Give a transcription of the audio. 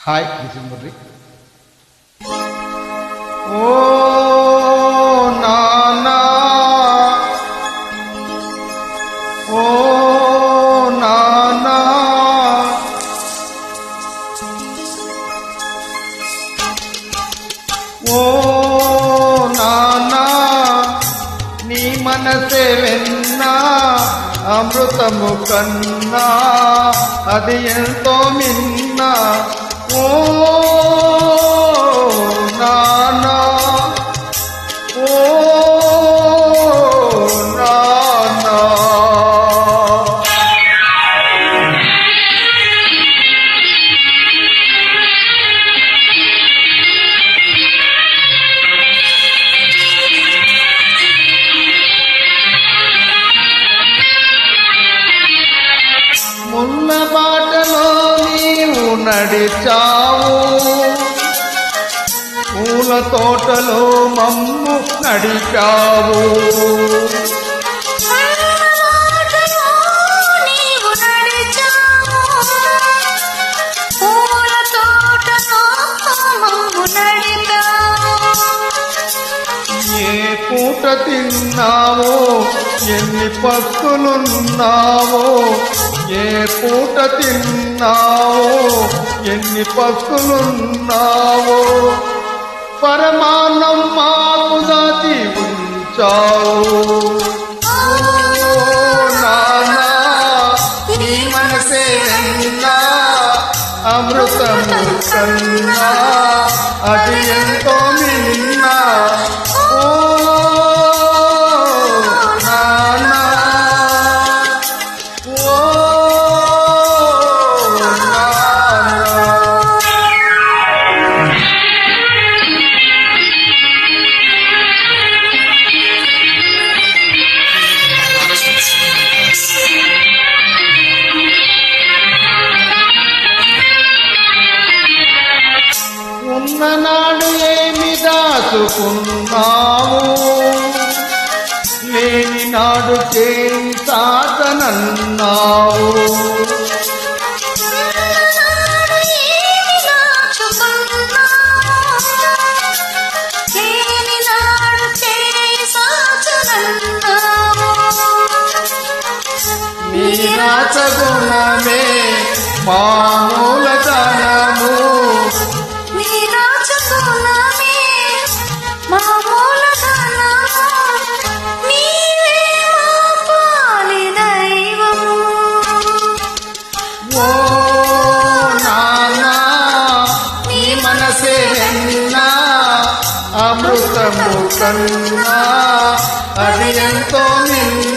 Hi this is Murali ఓ నానా ఓ నానా ఓ నానా నీ మనసే వెన్నా అమృతము కన్నా అది ఎంతో మిన్న 我。నడిచావు. పూల తోటలో మమ్ము నడిచావు. ఏ పూట తిన్నావో ఎన్ని పస్తులున్నావో ఏ పూట తిన్నావో ఎన్ని పస్తులున్నావో పరమాన్నం మాకు దాచి ఉంచావు. ఓ అమృతము కన్నా. అది ఎంతో మిన్న దాచుకున్నావు లేని నాడు చేయి సాధనన్నావు. నీ రాచగుణమే మామూలతనము అమృతము కన్నా అది ఎంతో నిన్న